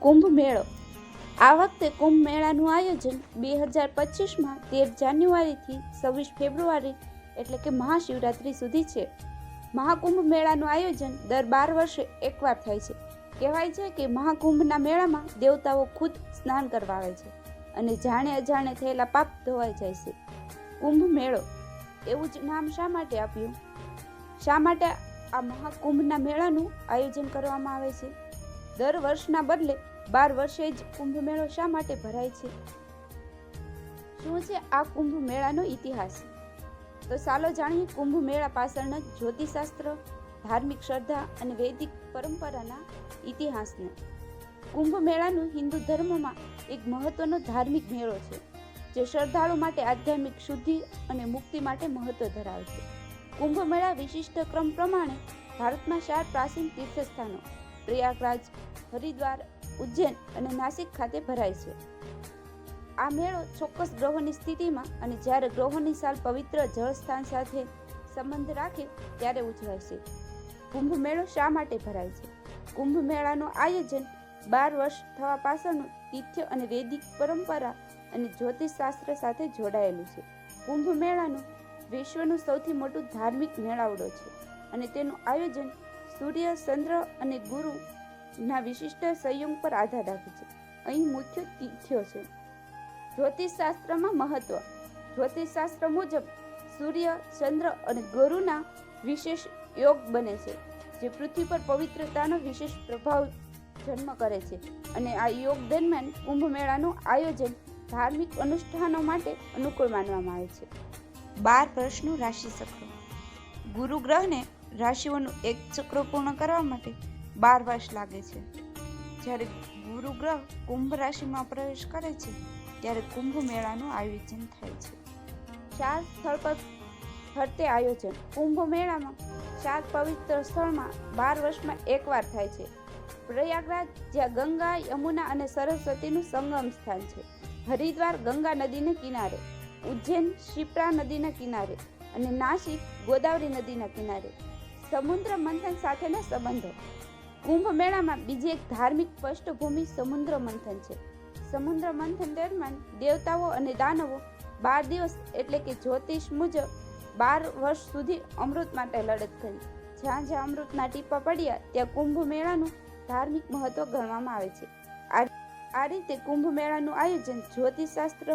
કુંભ મેળો. આ વખતે કુંભ મેળાનું આયોજન બે હજાર પચીસમાં તેર જાન્યુઆરીથી છવ્વીસ ફેબ્રુઆરી એટલે કે મહાશિવરાત્રિ સુધી છે. મહાકુંભ મેળાનું આયોજન દર બાર વર્ષે એકવાર થાય છે. કહેવાય છે કે મહાકુંભના મેળામાં દેવતાઓ ખુદ સ્નાન કરવા આવે છે અને જાણે અજાણે થયેલા પાપ ધોવાઈ જાય છે. કુંભ મેળો. એવું જ નામ શા માટે આપ્યું? શા માટે આ મહાકુંભના મેળાનું આયોજન કરવામાં આવે છે? દર વર્ષના બદલે બાર વર્ષે જ કુંભ મેળો શા માટે ભરાય છે? શું છે આ કુંભ મેળાનો ઇતિહાસ? તો ચાલો જાણીએ કુંભ મેળા પાછળના જ્યોતિષશાસ્ત્ર, ધાર્મિક શ્રદ્ધા અને વૈદિક પરંપરાના ઇતિહાસને. કુંભ મેળાનું હિન્દુ ધર્મમાં એક મહત્વનો ધાર્મિક મેળો છે, જે શ્રદ્ધાળુ માટે આધ્યાત્મિક શુદ્ધિ અને મુક્તિ માટે મહત્વ ધરાવે છે. કુંભ મેળા વિશિષ્ટ ક્રમ પ્રમાણે ભારતમાં ચાર પ્રાચીન તીર્થસ્થાનો પ્રયાગરાજ, હરિદ્વાર, ઉજ્જૈન અને નાસિક ખાતે ભરાય છે. આ મેળો ચોક્કસ ગ્રહોની સ્થિતિમાં અને જ્યારે ગ્રહોની સાલ પવિત્ર જળસ્થાન સાથે સંબંધ રાખે ત્યારે ઉજવાય છે. કુંભ મેળો શા માટે ભરાય છે? કુંભ મેળાનું આયોજન બાર વર્ષ થવા પાછળનું તિથ્ય અને વૈદિક પરંપરા અને જ્યોતિષશાસ્ત્ર સાથે જોડાયેલું છે. કુંભ મેળાનું વિશ્વનું સૌથી મોટું ધાર્મિક મેળાવડો છે અને તેનું આયોજન સૂર્ય, ચંદ્ર અને ગુરુના વિશિષ્ટ સંયોગ પર આધાર રાખે છે. અહીં મુખ્ય તિથ્યો છે. જ્યોતિષશાસ્ત્રમાં મહત્વ. જ્યોતિષશાસ્ત્ર મુજબ સૂર્ય, ચંદ્ર અને ગુરુના વિશેષ યોગ બને છે, જે પૃથ્વી પર પવિત્રતાનો વિશેષ પ્રભાવ જન્મ કરે છે. અને આ યોગ દરમિયાન કુંભ મેળાનું આયોજન ધાર્મિક અનુષ્ઠાનો માટે અનુકૂળ માનવામાં આવે છે. બાર વર્ષનું રાશિ ચક્ર ગુરુ ગ્રહને રાશિઓનું એક ચક્ર પૂર્ણ કરવા માટે બાર વર્ષ લાગે છે. જ્યારે ગુરુ ગ્રહ કુંભ રાશિમાં પ્રવેશ કરે છે, ત્યારે કુંભ મેળાનું આયોજન થાય છે. ચાર સ્થળ પર ફરતે આયોજન. કુંભ મેળામાં ચાર પવિત્ર સ્થળમાં બાર વર્ષમાં એકવાર થાય છે. પ્રયાગરાજ, જ્યાં ગંગા, યમુના અને સરસ્વતીનું સંગમ સ્થાન છે. હરિદ્વાર, ગંગા નદીના કિનારે. ઉજ્જૈન, શિપ્રા નદીના કિનારે. અને નાસિક, ગોદાવરી નદીના કિનારે. સમુદ્ર મંથન સાથેના સંબંધો. કુંભ મેળામાં બીજી એક ધાર્મિક પૃષ્ઠભૂમિ સમુદ્ર મંથન છે. સમુદ્ર મંથન દરમિયાન દેવતાઓ અને દાનવો બાર દિવસ એટલે કે જ્યોતિષ મુજબ બાર વર્ષ સુધી અમૃત માટે લડત કરી. જ્યાં જ્યાં અમૃતના ટીપા પડ્યા, ત્યાં કુંભ મેળાનું ધાર્મિક મહત્વ ગણવામાં આવે છે. આ રીતે કુંભ મેળાનું આયોજન જ્યોતિષશાસ્ત્ર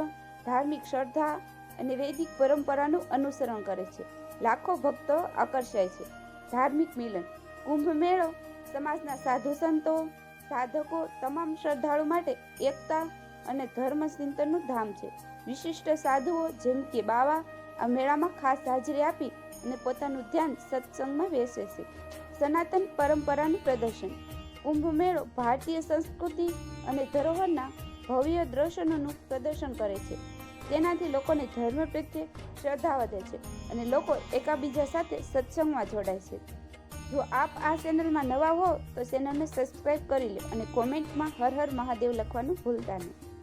ધાર્મિક શ્રદ્ધા અને વૈદિક પરંપરાનું અનુસરણ કરે છે. લાખો ભક્તો આકર્ષાય છે. ધાર્મિક મિલન. કુંભ મેળો સમાજના સાધુ સંતો, સાધકો તમામ શ્રદ્ધાળુ માટે એકતા અને ધર્મ ચિંતનનું ધામ છે. વિશિષ્ટ સાધુઓ જેમ કે બાવા આ મેળામાં ખાસ હાજરી આપી અને પોતાનું ધ્યાન સત્સંગમાં બેસે છે. સનાતન પરંપરાનું પ્રદર્શન. કુંભ મેળો ભારતીય સંસ્કૃતિ અને ધરોહરના ભવ્ય દર્શનોનું પ્રદર્શન કરે છે. તેનાથી લોકોને ધર્મ પ્રત્યે શ્રદ્ધા વધે છે અને લોકો એકાબીજા સાથે સત્સંગમાં જોડાય છે. જો આપ આ ચેનલમાં નવા હો, તો ચેનલને સબસ્ક્રાઈબ કરી લે અને કોમેન્ટમાં હર હર મહાદેવ લખવાનું ભૂલતા નહીં.